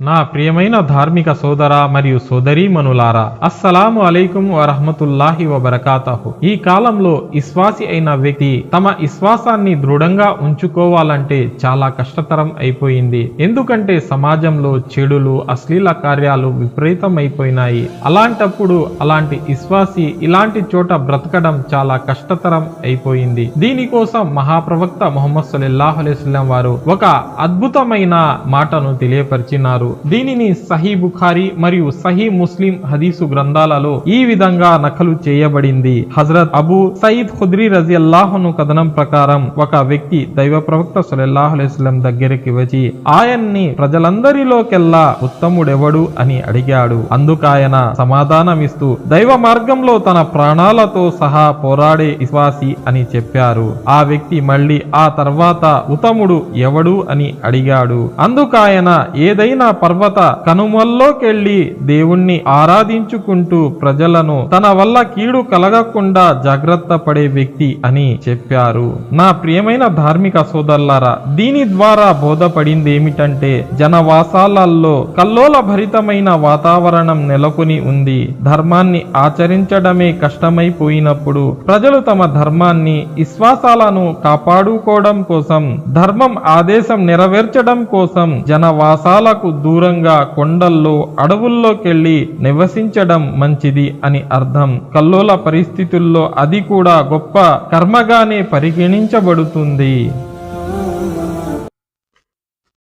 నా ప్రియమైన ధార్మిక సోదర మరియు సోదరీమణులారా అస్సలాము అలైకుం వరహమతుల్లాహి వబరకాతహు. ఈ కాలంలో ఇస్వాసి అయిన వ్యక్తి తమ విశ్వాసాన్ని దృఢంగా ఉంచుకోవాలంటే చాలా కష్టతరం అయిపోయింది. ఎందుకంటే సమాజంలో చెడులు అశ్లీల కార్యాలు విపరీతమైపోయినాయి. అలాంటప్పుడు అలాంటి విశ్వాసి ఇలాంటి చోట బ్రతకడం చాలా కష్టతరం అయిపోయింది. దీనికోసం మహాప్రవక్త మొహమ్మద్ సల్లల్లాహు వారు ఒక అద్భుతమైన మాటను తెలియపరిచినారు. దీనిని సహీ బుఖారి మరియు సహీ ముస్లిం హదీసు గ్రంథాలలో ఈ విధంగా నకలు చేయబడింది. హజరత్ అబూ సయీద్ ఖుద్రీ రజి అల్లాహను కథనం ప్రకారం ఒక వ్యక్తి దైవ ప్రవక్త సులల్లాహులేస్లం దగ్గరికి వచ్చి ఆయన్ని ప్రజలందరిలోకెల్లా ఉత్తముడెవడు? అని అడిగాడు. అందుకాయన సమాధానమిస్తూ దైవ మార్గంలో తన ప్రాణాలతో సహా పోరాడే విశ్వాసి అని చెప్పారు. ఆ వ్యక్తి మళ్ళీ ఆ తర్వాత ఉత్తముడు ఎవడు? అని అడిగాడు. అందుకాయన ఏదైనా పర్వత కనుమల్లోకెళ్ళి దేవుణ్ణి ఆరాధించుకుంటూ ప్రజలను తన వల్ల కీడు కలగకుండా జాగ్రత్త పడే వ్యక్తి అని చెప్పారు. నా ప్రియమైన ధార్మిక సోదరులారా దీని ద్వారా బోధపడింది ఏమిటంటే జనవాసాలలో కల్లోల భరితమైన వాతావరణం నెలకొని ఉంది. ధర్మాన్ని ఆచరించడమే కష్టమైపోయినప్పుడు ప్రజలు తమ ధర్మాన్ని విశ్వాసాలను కాపాడుకోవడం కోసం ధర్మం ఆదేశం నెరవేర్చడం కోసం జనవాసాలకు దూరంగా కొండల్లో అడవుల్లోకెళ్ళి నివసించడం మంచిది అని అర్థం. కల్లోల పరిస్థితుల్లో అది కూడా గొప్ప కర్మగానే పరిగణించబడుతుంది.